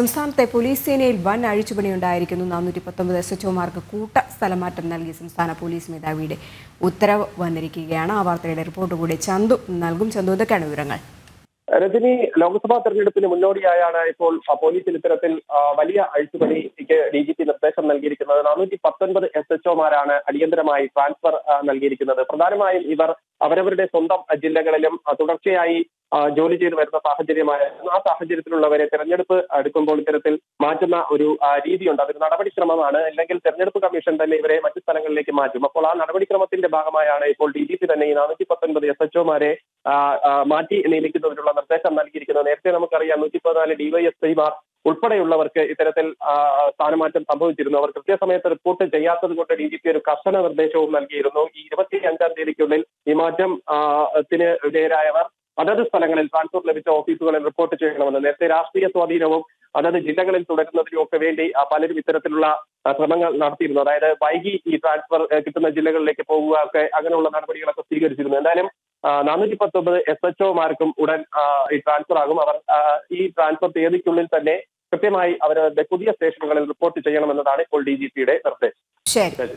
സംസ്ഥാനത്തെ പോലീസ് സേനയിൽ വൻ അഴിച്ചുപണിയുണ്ടായിരിക്കുന്നു. നാനൂറ്റി പത്തൊമ്പത് എസ് എച്ച്ഒമാർക്ക് കൂട്ട സ്ഥലമാറ്റം നൽകി സംസ്ഥാന പോലീസ് മേധാവിയുടെ ഉത്തരവ് വന്നിരിക്കുകയാണ്. ആ വാർത്തയുടെ റിപ്പോർട്ട് കൂടി ചന്തു നൽകും. ചന്തു എന്തൊക്കെയാണ് വിവരങ്ങൾ. രജനി ലോക്സഭാ തെരഞ്ഞെടുപ്പിന് മുന്നോടിയായാണ് ഇപ്പോൾ പോലീസിന് ഇത്തരത്തിൽ വലിയ അഴിച്ചുപണിക്ക് ഡി ജി പി നിർദ്ദേശം നൽകിയിരിക്കുന്നത്. നാനൂറ്റി പത്തൊൻപത് എസ് എച്ച് ഒമാരാണ് അടിയന്തരമായി ട്രാൻസ്ഫർ നൽകിയിരിക്കുന്നത്. പ്രധാനമായും ഇവർ അവരവരുടെ സ്വന്തം ജില്ലകളിലും തുടർച്ചയായി ജോലി ചെയ്തു വരുന്ന സാഹചര്യമായിരുന്നു. ആ സാഹചര്യത്തിലുള്ളവരെ തെരഞ്ഞെടുപ്പ് എടുക്കുമ്പോൾ ഇത്തരത്തിൽ മാറ്റുന്ന ഒരു രീതിയുണ്ട്. അതൊരു നടപടിക്രമമാണ്. അല്ലെങ്കിൽ തെരഞ്ഞെടുപ്പ് കമ്മീഷൻ തന്നെ ഇവരെ മറ്റു സ്ഥലങ്ങളിലേക്ക് മാറ്റും. അപ്പോൾ ആ നടപടിക്രമത്തിന്റെ ഭാഗമായാണ് ഇപ്പോൾ ഡി ജി പി തന്നെ ഈ നാനൂറ്റി പത്തൊൻപത് എസ് എച്ച് ഒമാരെ മാറ്റി നിയമിക്കുന്നതിനുള്ള നിർദ്ദേശം നൽകിയിരിക്കുന്നത്. നേരത്തെ നമുക്കറിയാം നൂറ്റി പതിനാല് ഡിവൈഎസ്പിമാർ ഉൾപ്പെടെയുള്ളവർക്ക് ഇത്തരത്തിൽ സ്ഥാനമാറ്റം സംഭവിച്ചിരുന്നു. അവർ കൃത്യസമയത്ത് റിപ്പോർട്ട് ചെയ്യാത്തത് കൊണ്ട് ഡി ജി പി ഒരു കർശന നിർദ്ദേശവും നൽകിയിരുന്നു. ഈ ഇരുപത്തി അഞ്ചാം തീയതിക്കുള്ളിൽ ഈ മാറ്റം ആ, ത്തിന് വിധേയരായവർ അതത് സ്ഥലങ്ങളിൽ ട്രാൻസ്ഫർ ലഭിച്ച ഓഫീസുകളിൽ റിപ്പോർട്ട് ചെയ്യണമെന്ന് നേരത്തെ രാഷ്ട്രീയ സ്വാധീനവും അതത് ജില്ലകളിൽ തുടരുന്നതിനും ഒക്കെ വേണ്ടി പലരും ഇത്തരത്തിലുള്ള ശ്രമങ്ങൾ നടത്തിയിരുന്നു. അതായത് വൈകി ഈ ട്രാൻസ്ഫർ കിട്ടുന്ന ജില്ലകളിലേക്ക് പോകുക ഒക്കെ അങ്ങനെയുള്ള നടപടികളൊക്കെ സ്വീകരിച്ചിരുന്നു. എന്തായാലും നാനൂറ്റി പത്തൊമ്പത് എസ് എച്ച് ഒമാർക്കും ഉടൻ ഈ ട്രാൻസ്ഫർ ആകും. അവർ ഈ ട്രാൻസ്ഫർ തീയതിക്കുള്ളിൽ തന്നെ കൃത്യമായി അവരുടെ പുതിയ സ്റ്റേഷനുകളിൽ റിപ്പോർട്ട് ചെയ്യണമെന്നതാണ് ഇപ്പോൾ ഡി ജി പിയുടെ നിർദ്ദേശം. ശരി.